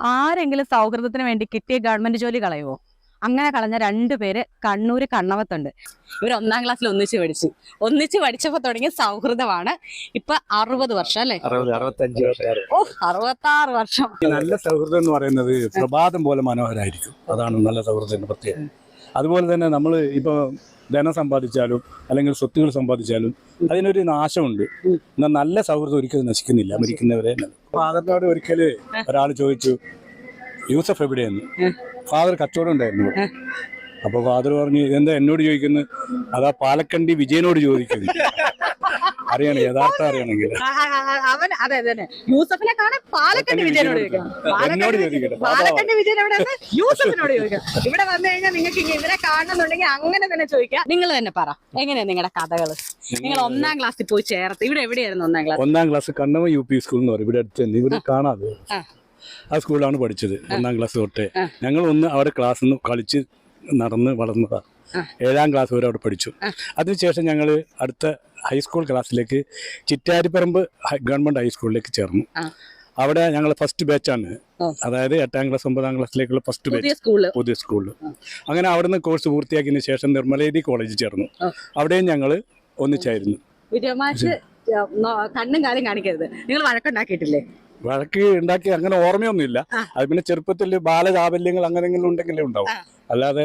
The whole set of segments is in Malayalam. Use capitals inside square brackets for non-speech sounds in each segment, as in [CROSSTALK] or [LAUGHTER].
ആരെങ്കിലും സൗഹൃദത്തിന് വേണ്ടി കിട്ടിയ ഗവൺമെന്റ് ജോലി കളയുമോ അങ്ങനെ കളഞ്ഞ രണ്ടുപേര് കണ്ണൂർ കണ്ണവത്തുണ്ട്. ഇവർ ഒന്നാം ക്ലാസ്സിൽ ഒന്നിച്ച് പഠിച്ചു. ഒന്നിച്ച് പഠിച്ചപ്പോ തുടങ്ങിയ സൗഹൃദമാണ്. ഇപ്പൊ അറുപത് വർഷം അല്ലെ? അറുപത്തി ആറ് വർഷം. നല്ല സൗഹൃദം എന്ന് പറയുന്നത് പ്രഭാതം പോലെ മനോഹരായിരിക്കും. അതാണ് നല്ല സൗഹൃദത്തിന്റെ പ്രത്യേകത. അതുപോലെ തന്നെ നമ്മൾ ഇപ്പോൾ ധനം സമ്പാദിച്ചാലും അല്ലെങ്കിൽ സ്വത്തുകൾ സമ്പാദിച്ചാലും അതിനൊരു നാശമുണ്ട്. എന്നാൽ നല്ല സൗഹൃദം ഒരിക്കലും നശിക്കുന്നില്ല മരിക്കുന്നവരെ ഫാദറിനോട് ഒരിക്കൽ ഒരാൾ ചോദിച്ചു യൂസഫ് എവിടെയെന്ന്? ഫാദർ കച്ചവടം ഉണ്ടായിരുന്നു. അപ്പോൾ അപ്പൊ ഫാദർ പറഞ്ഞു ഇതെന്താ എന്നോട് ചോദിക്കുന്നത് അതാ പാലക്കണ്ടി വിജയനോട് ചോദിക്കുന്നു. അറിയണം യഥാർത്ഥം അറിയണമെങ്കിൽ. അവൻ അതെ തന്നെ യൂസഫിനെ കാണാൻ പാലക്കണ്ടി വിജയനോട് ചോദിക്കണം പാലക്കണ്ടി വിജയൻ എവിടെ [LAUGHS] യൂസഫിനോട് ചോദിക്കാം. ഇവിടെ വന്നു കഴിഞ്ഞാൽ നിങ്ങൾക്ക് ഇവരെ കാണണമെന്നുണ്ടെങ്കിൽ അങ്ങനെ തന്നെ ചോദിക്കാം. നിങ്ങൾ തന്നെ പറ. എങ്ങനെയാ നിങ്ങളുടെ കഥകൾ നിങ്ങൾ ഒന്നാം ക്ലാസ്സിൽ പോയി ചേർത്ത്. ഇവിടെ എവിടെയായിരുന്നു ഒന്നാം ക്ലാസ്? ഒന്നാം class Kannava U P school എന്ന് പറയും. ഇവിടെ അടുത്ത് ഇവിടെ കാണാതെ. ആ. സ്കൂളിലാണ് പഠിച്ചത്. ഒന്നാം ക്ലാസ് തൊട്ടേ. ഞങ്ങൾ ഒന്ന് അവിടെ നിന്ന് കളിച്ച് നടന്ന് വളർന്നതാ. ആ. ഏഴാം ക്ലാസ് വരെ അവിടെ പഠിച്ചു. അതിനുശേഷം ഞങ്ങൾ അടുത്ത ഹൈസ്കൂൾ ക്ലാസ്സിലേക്ക് ചിറ്റാരിപ്പറമ്പ് ഗവൺമെന്റ് ഗവൺമെന്റ് ഹൈസ്കൂളിലേക്ക് ചേർന്നു. അവിടെ ഞങ്ങൾ ഫസ്റ്റ് ബാച്ചാണ് അതായത് എട്ടാം ക്ലാസ് ഒമ്പതാം ക്ലാസ്സിലേക്കുള്ള ഫസ്റ്റ് ബാച്ച് പുതിയ സ്കൂൾ പുതിയ സ്കൂളിൽ അങ്ങനെ അവിടുന്ന് കോഴ്സ് പൂർത്തിയാക്കിയതിനു ശേഷം നിർമ്മലേദി കോളേജിൽ ചേർന്നു. അവിടെയും ഞങ്ങൾ ഒന്നിച്ചായിരുന്നു. കണ്ണും കാലും കാണിക്കരുത്. നിങ്ങൾ വഴക്കുണ്ടാക്കിയിട്ടില്ലേ വഴക്ക് ഉണ്ടാക്കി അങ്ങനെ ഓർമ്മയൊന്നുമില്ല. അത് പിന്നെ ചെറുപ്പത്തിൽ ബാലചാബല്യങ്ങൾ അങ്ങനെ ഉണ്ടെങ്കിലേ ഉണ്ടാവും. അല്ലാതെ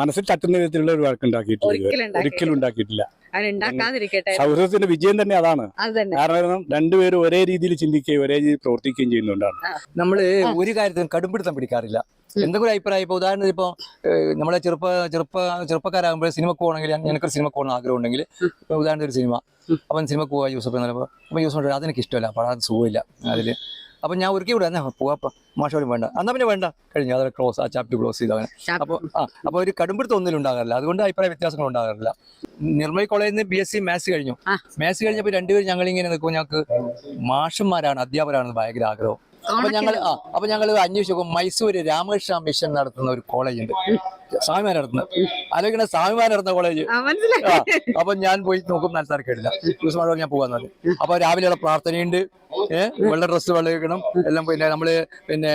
മനസ്സിൽ തട്ടുന്ന വിധത്തിലുള്ള ഒരു വഴക്ക് ഉണ്ടാക്കിയിട്ടില്ല. ഒരിക്കലും ഉണ്ടാക്കിയിട്ടില്ല. സൗഹൃദത്തിന്റെ വിജയം തന്നെ അതാണ്. അത് കാരണം രണ്ടുപേരും ഒരേ രീതിയിൽ ചിന്തിക്കുകയും ഒരേ രീതിയിൽ പ്രവർത്തിക്കുകയും ചെയ്യുന്നുണ്ടാണ് നമ്മൾ ഒരു കാര്യത്തിനും കടുംപിടുത്തം പിടിക്കാറില്ല. എന്തെങ്കിലും അഭിപ്രായം? ഇപ്പൊ ഉദാഹരണത്തിന് ഇപ്പൊ നമ്മളെ ചെറുപ്പ ചെറുപ്പ ചെറുപ്പക്കാരാകുമ്പോൾ സിനിമ പോകണമെങ്കിൽ എനിക്കൊരു സിനിമ പോകണം ആഗ്രഹം ഉണ്ടെങ്കിൽ ഇപ്പൊ ഉദാഹരണത്തിന് ഒരു സിനിമ. അപ്പം സിനിമ പോവാ യൂസഫ് എന്ന് പറയുമ്പോൾ അപ്പൊ യൂസഫ് അതെനിക്ക് ഇഷ്ടമല്ല അപ്പോൾ അത് സുഖമില്ല. അതിൽ അപ്പൊ ഞാൻ ഒരുക്കി കൂടെ എന്നാ പോവാപ്പ മാഷോടും വേണ്ട. എന്നാ പിന്നെ വേണ്ട. കഴിഞ്ഞു. അത് ക്ലോസ് ആ ചാപ്റ്റർ ക്ലോസ് ചെയ്ത് അങ്ങനെ. അപ്പൊ അപ്പോൾ ആ അപ്പോൾ ഒരു കടുംപിടുത്തം ഒന്നിലും ഉണ്ടാകാറില്ല. അതുകൊണ്ട് അഭിപ്രായ വ്യത്യാസങ്ങൾ ഉണ്ടാകാറില്ല. നിർമ്മൽ കോളേജിൽ നിന്ന് ബി എസ് സി മാത്സ് കഴിഞ്ഞു. മാത്സ് കഴിഞ്ഞപ്പോൾ രണ്ടുപേരും ഞങ്ങൾ ഇങ്ങനെ നിൽക്കും ഞങ്ങൾക്ക് മാഷന്മാരാണ് അധ്യാപകരാണെന്ന് ഭയങ്കര ആഗ്രഹം. അപ്പൊ ഞങ്ങൾ ആ അപ്പൊ ഞങ്ങൾ അന്വേഷിച്ചു മൈസൂര് രാമകൃഷ്ണ മിഷൻ നടത്തുന്ന ഒരു കോളേജ് ഉണ്ട്. സ്വാമിമാർ നടത്തുന്നത് ആലോചിക്കണ സ്വാമിമാർ നടത്തുന്ന കോളേജ് അപ്പൊ ഞാൻ പോയി നോക്കും നല്ല തിരക്കിടില്ല ദിവസമാണോ ഞാൻ പോകാന്ന് പറഞ്ഞു. അപ്പൊ രാവിലെയുള്ള പ്രാർത്ഥനയുണ്ട്. ഏഹ് വെള്ള ഡ്രസ്സ് വെള്ളം വെക്കണം എല്ലാം പിന്നെ നമ്മൾ പിന്നെ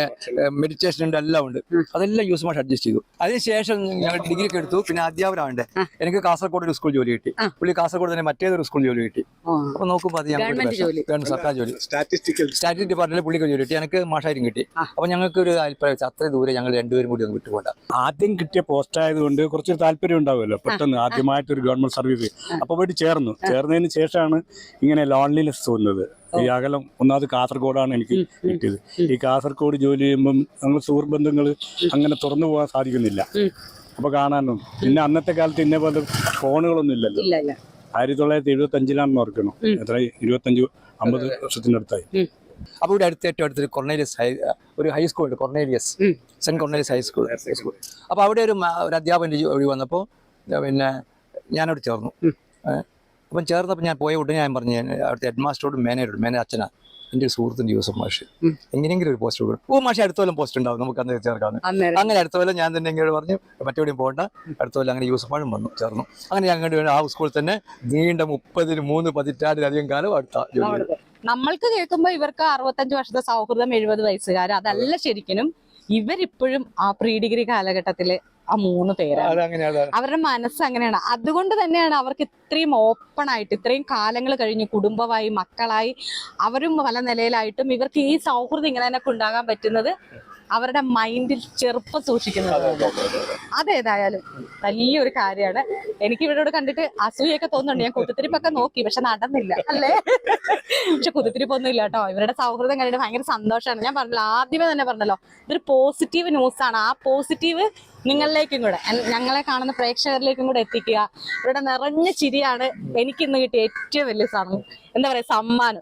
മെഡിറ്റേഷൻ ഉണ്ട് എല്ലാം ഉണ്ട്. അതെല്ലാം യൂസ് മാഷ് അഡ്ജസ്റ്റ് ചെയ്തു. അതിനുശേഷം ഞങ്ങൾ ഡിഗ്രി ഒക്കെ എടുത്തു. പിന്നെ അധ്യാപനമുണ്ട് എനിക്ക് കാസർഗോഡ് ഒരു സ്കൂൾ ജോലി കിട്ടി. പുള്ളി കാസർഗോഡ് തന്നെ മറ്റേതൊരു സ്കൂൾ ജോലി കിട്ടി. അപ്പൊ നോക്കുമ്പോൾ അത് സർക്കാർ ജോലി. സ്റ്റാറ്റിസ്റ്റിക്കൽ സ്റ്റാറ്റിക് ഡിപ്പാർട്ട്മെന്റിൽ പുള്ളിക്ക് ജോലി കിട്ടി. എനിക്ക് മാഷായിട്ടും കിട്ടി. അപ്പൊ ഞങ്ങൾക്ക് ഒരു അഭിപ്രായം അത്ര അത്രയും ദൂരെ ഞങ്ങൾ രണ്ടുപേരും കൂടി ഒന്ന് വിട്ടുപോകണ്ട ആദ്യം കിട്ടിയ പോസ്റ്റ് ആയതുകൊണ്ട് കുറച്ച് താല്പര്യം ഉണ്ടാവുമല്ലോ? പെട്ടെന്ന് ആദ്യമായിട്ട് ഒരു ഗവൺമെന്റ് സർവീസ് അപ്പൊ പോയിട്ട് ചേർന്നു. ചേർന്നതിന് ശേഷമാണ് ഇങ്ങനെ ലോൺലിനെസ് തോന്നുന്നത്. ഈ അകലം ഒന്നാമത് കാസർഗോഡാണ് എനിക്ക് കിട്ടിയത്. ഈ കാസർഗോഡ് ജോലി ചെയ്യുമ്പം നമ്മൾ സുഹൃബന്ധങ്ങൾ ബന്ധങ്ങൾ അങ്ങനെ തുറന്നു പോകാൻ സാധിക്കുന്നില്ല. അപ്പൊ കാണാനും. പിന്നെ അന്നത്തെ കാലത്ത് ഇന്നേ പോലെ ഫോണുകളൊന്നും ഇല്ലല്ലോ. ഇല്ല ഇല്ല. ആയിരത്തി തൊള്ളായിരത്തി എഴുപത്തി അഞ്ചിലാണെന്ന് ഓർക്കണം. എത്ര? ഇരുപത്തഞ്ച് അമ്പത് വർഷത്തിനടുത്തായി. ഉം. അപ്പൊ ഇവിടെ അടുത്ത് ഏറ്റവും അടുത്തൊരു കൊർണേലിയസ് ഹൈ ഒരു ഹൈസ്കൂൾ ഉണ്ട് Cornelius. Saint Cornelius high school high school അപ്പൊ അവിടെ ഒരു ഒരു അധ്യാപകൻ വഴി വന്നപ്പോൾ പിന്നെ ഞാനവിടെ ചേർന്നു. അപ്പം ചേർന്നപ്പോൾ ഞാൻ പോയ ഉടനെ ഞാൻ പറഞ്ഞു അവിടുത്തെ ഹെഡ് മാസ്റ്ററോട് മാനേജറോട് മാനേജർ അച്ഛനാ. എന്റെ ഒരു സുഹൃത്തിന്റെ യൂസഫ് മാഷ്. എങ്ങനെയെങ്കിലും ഒരു പോസ്റ്റ് കൊടുക്കും ഓ മാഷ് അടുത്ത കൊല്ലം പോസ്റ്റ് ഉണ്ടാവും. നമുക്ക് അന്ന് ചേർക്കാം അന്നേരം. അങ്ങനെ അടുത്ത കൊല്ലം ഞാൻ തന്നെ ഇങ്ങോട്ട് പറഞ്ഞു മറ്റെവിടെയും പോകണ്ട അടുത്ത കൊല്ലം അങ്ങനെ യൂസഫ് മാഷും വന്നു ചേർന്നു. അങ്ങനെ ഞാൻ ഞങ്ങളുടെ ആ സ്കൂളിൽ തന്നെ നീണ്ട മുപ്പതിന് മൂന്ന് പതിറ്റാണ്ടിലധികം കാലം അടുത്ത ജോലി. നമ്മൾക്ക് കേൾക്കുമ്പോ ഇവർക്ക് അറുപത്തഞ്ച് വർഷത്തെ സൗഹൃദം എഴുപത് വയസ്സുകാർ. അതല്ല ശരിക്കും ഇവരിപ്പോഴും ആ പ്രീ ഡിഗ്രി കാലഘട്ടത്തിൽ ആ മൂന്ന് പേരാണ്. അവരുടെ മനസ്സ് അങ്ങനെയാണ്. അതുകൊണ്ട് തന്നെയാണ് അവർക്ക് ഇത്രയും ഓപ്പൺ ആയിട്ട് ഇത്രയും കാലങ്ങൾ കഴിഞ്ഞ് കുടുംബമായി മക്കളായി അവരും പല നിലയിലായിട്ടും ഇവർക്ക് ഈ സൗഹൃദം ഇങ്ങനെ തന്നെ ഉണ്ടാകാൻ പറ്റുന്നത് അവരുടെ മൈൻഡിൽ ചെറുപ്പം സൂക്ഷിക്കുന്നത്. അതേതായാലും വലിയൊരു കാര്യമാണ്. എനിക്ക് ഇവരോട് കണ്ടിട്ട് അസൂയൊക്കെ തോന്നുന്നുണ്ട്. ഞാൻ കുത്തിരിപ്പൊക്കെ നോക്കി പക്ഷെ നടന്നില്ല. അല്ലേ? പക്ഷെ കുത്തിരിപ്പൊന്നും ഇല്ല കേട്ടോ. ഇവരുടെ സൗഹൃദം കണ്ടിട്ട് ഭയങ്കര സന്തോഷമാണ്. ഞാൻ പറഞ്ഞല്ലോ ആദ്യമേ തന്നെ പറഞ്ഞല്ലോ ഇതൊരു പോസിറ്റീവ് ന്യൂസ് ആണ്. ആ പോസിറ്റീവ് നിങ്ങളിലേക്കും കൂടെ ഞങ്ങളെ കാണുന്ന പ്രേക്ഷകരിലേക്കും കൂടെ എത്തിക്കുക. ഇവരുടെ നിറഞ്ഞ ചിരിയാണ് എനിക്ക് ഇന്ന് കിട്ടിയ ഏറ്റവും വലിയ സമയം എന്താ പറയാ സമ്മാനം.